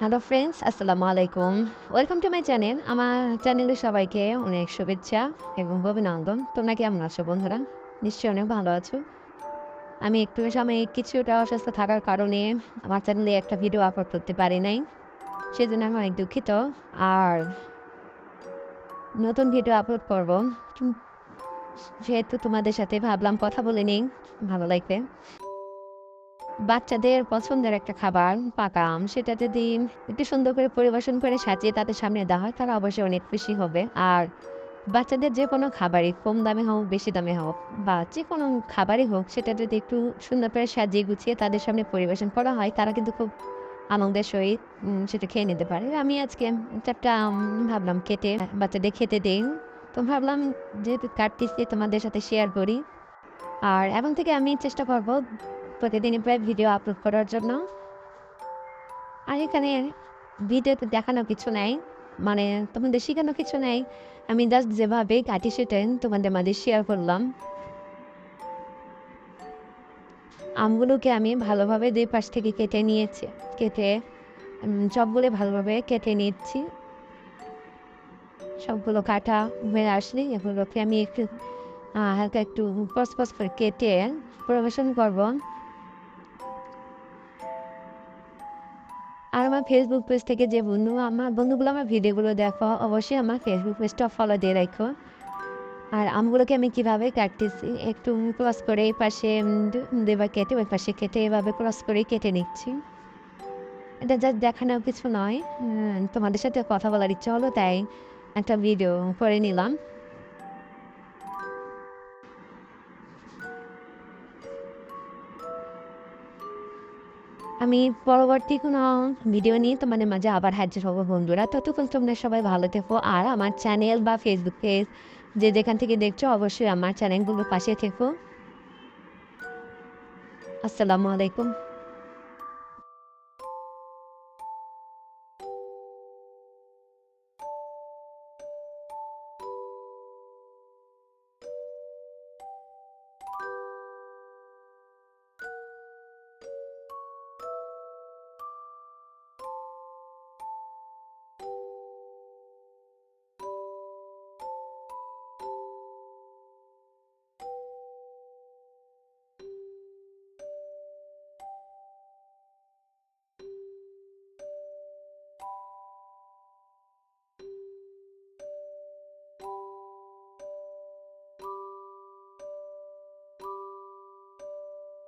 Hello friends আসসালামু আলাইকুম welcome to my channel আমার চ্যানেলে সবাইকে অনেক শুভেচ্ছা এবং অভিনন্দন। তোমরা কেমন আছো, বন্ধুরা? নিশ্চয়ই অনেক ভালো আছো। আমি একটু সময় কিছুটা অসুস্থ থাকার কারণে আমার চ্যানেলে একটা ভিডিও আপলোড করতে পারি নাই। সেজন্য আমি অনেক দুঃখিত। আর নতুন ভিডিও আপলোড করব। যেহেতু তোমাদের সাথে ভাবলাম কথা বলে নেই। ভালো লাগবে। বাচ্চাদের পছন্দের একটা খাবার পাকা আম সেটা যদি একটু সুন্দর করে পরিবেশন করে সাজিয়ে তাদের সামনে দেওয়া হয়, তারা অবশ্যই অনেক খুশি হবে। আর বাচ্চাদের যে কোনো খাবারই, কম দামে হোক, বেশি দামে হোক, বা যে কোনো খাবারই হোক, সেটা যদি একটু সুন্দর করে সাজিয়ে গুছিয়ে তাদের সামনে পরিবেশন করা হয়, তারা কিন্তু খুব আনন্দের সহিত সেটা খেয়ে নিতে পারে। আমি আজকে চারটা ভাবলাম কেটে, বাচ্চাদের খেতে দিই। তো ভাবলাম যেহেতু কাটতেছি, তোমাদের সাথে শেয়ার করি। আর এখন থেকে আমি চেষ্টা করব প্রতিদিনই প্রায় ভিডিও আপলোড করার জন্য। আর এখানে ভিডিওতে দেখানো কিছু নাই মানে তোমাদের শেখানো কিছু নেই। আমি জাস্ট যেভাবে কাটি সেটাই তোমাদের মাঝে শেয়ার করলাম। আমগুলোকে আমি ভালোভাবে দুই পাশ থেকে কেটে নিয়েছি, কেটে সবগুলো ভালোভাবে কেটে নিচ্ছি। সবগুলো কাটা হয়ে আসলে এগুলোকে আমি একটু হালকা একটু পস পস করে কেটে পরিবেশন করব। আর আমার ফেসবুক পেজ থেকে যে বন্ধু, আমার বন্ধুগুলো আমার ভিডিওগুলো দেখো, অবশ্যই আমার ফেসবুক পেজটা ফলো দিয়ে রাখো। আর আমগুলোকে আমি কীভাবে কাটতেছি, একটু ক্রস করে এই পাশে দেবার কেটে ওই পাশে কেটে এভাবে ক্রস করে কেটে নিচ্ছি। এটা যা দেখানো কিছু নয় তোমাদের সাথে কথা বলার ইচ্ছা হলো তাই একটা ভিডিও করে নিলাম। আমি পরবর্তী কোনো ভিডিও নিয়ে তোমাদের মাঝে আবার হাজির হব, বন্ধুরা। ততক্ষণ তোমরা সবাই ভালো থেকো, আর আমার চ্যানেল বা ফেসবুক পেজ যে যেখান থেকে দেখছ, অবশ্যই আমার চ্যানেলগুলোর পাশে থেকো। আসসালামু আলাইকুম।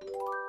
Bye.